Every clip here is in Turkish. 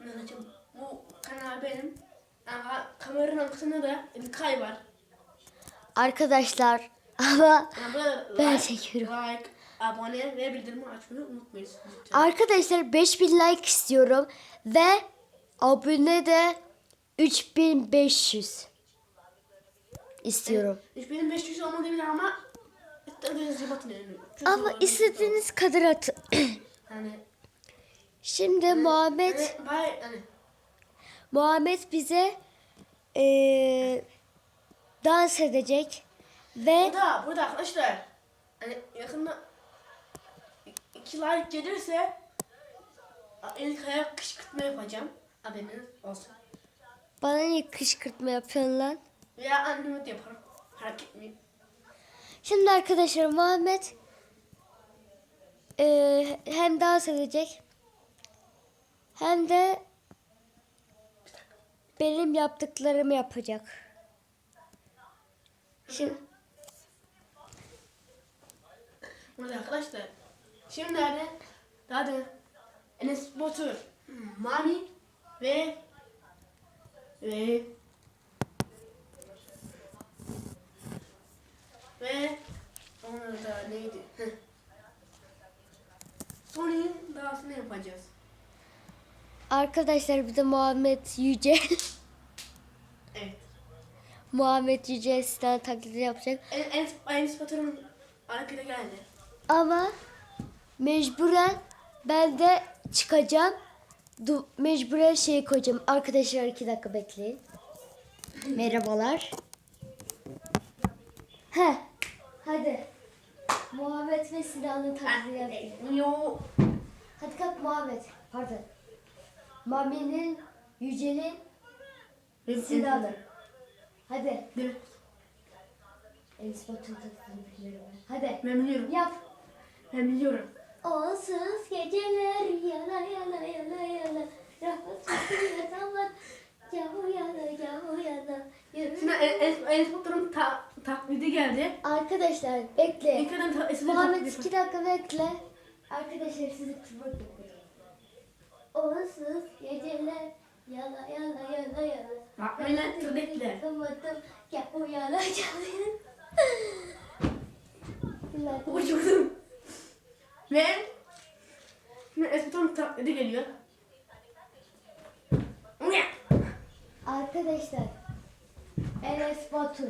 Mehmet'im bu kanal benim. Ama kameranın arkasında da İlkay var. Arkadaşlar ama Ben like, çekiyorum. Like, abone ve bildirimi açmayı unutmayın. arkadaşlar 5000 like istiyorum ve abone de 3500 istiyorum. 3500 olmadı ama Ama istediğiniz kadar atın. Yani Şimdi Muhammed Muhammed bize eee, dans edecek ve burada, burada arkadaşlar hani yakında iki like gelirse ilk ayak kışkırtma yapacağım. Haberiniz olsun. bana niye kışkırtma yapıyorsun lan? Veya anneme de yaparım. Fark etmeyin. Şimdi arkadaşlar Muhammed eee, hem dans edecek hem de benim yaptıklarımı yapacak. Şimdi Burada arkadaşlar. Şimdi nerede? Daha da Enes Batur, Mami ve ve ve onlar da neydi? Sony'in dahasını yapacağız. Arkadaşlar bir de Muhammed Yüce Evet. Muhammed Yüce sizden taklidi yapacak. En, Enes, Enes Batur'un harekete geldi. Ama mecburen ben de çıkacağım. Du mecburen şey koyacağım. Arkadaşlar iki dakika bekleyin. Merhabalar. He. Hadi. Muhammed ve Sinan'ın taklidi yapayım. Yo. Hadi kalk Muhammed. Pardon. Mami'nin, Yücel'in, Sinan'ın. Hadi. Mi? Enis ben. Hadi. Ben biliyorum. Yap. Ben biliyorum. Onsuz geceler yana yana yana yana Rahatsız yatamaz Yahu yana yahu yana Şimdi Yürü. En- Enes, Enes Batur'un ta, taklidi geldi. Arkadaşlar bekle Muhammed iki dakika bekle Arkadaşlar sizi Onsuz geceler yana yana yana yana Bak beni tırdıkla. Yatamadım yahu yana yahu yana Uçurdum. Ve şimdi Esmeton taklidi geliyor. Arkadaşlar Enes Batur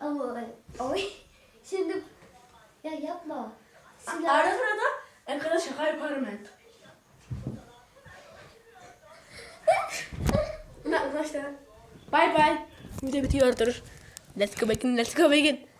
Ama oy şimdi ya yapma Silah Arada sırada ekrana şaka yaparım ben. Arkadaşlar? Bye bye. Video bitiyordur. Let's go back in, let's go back in.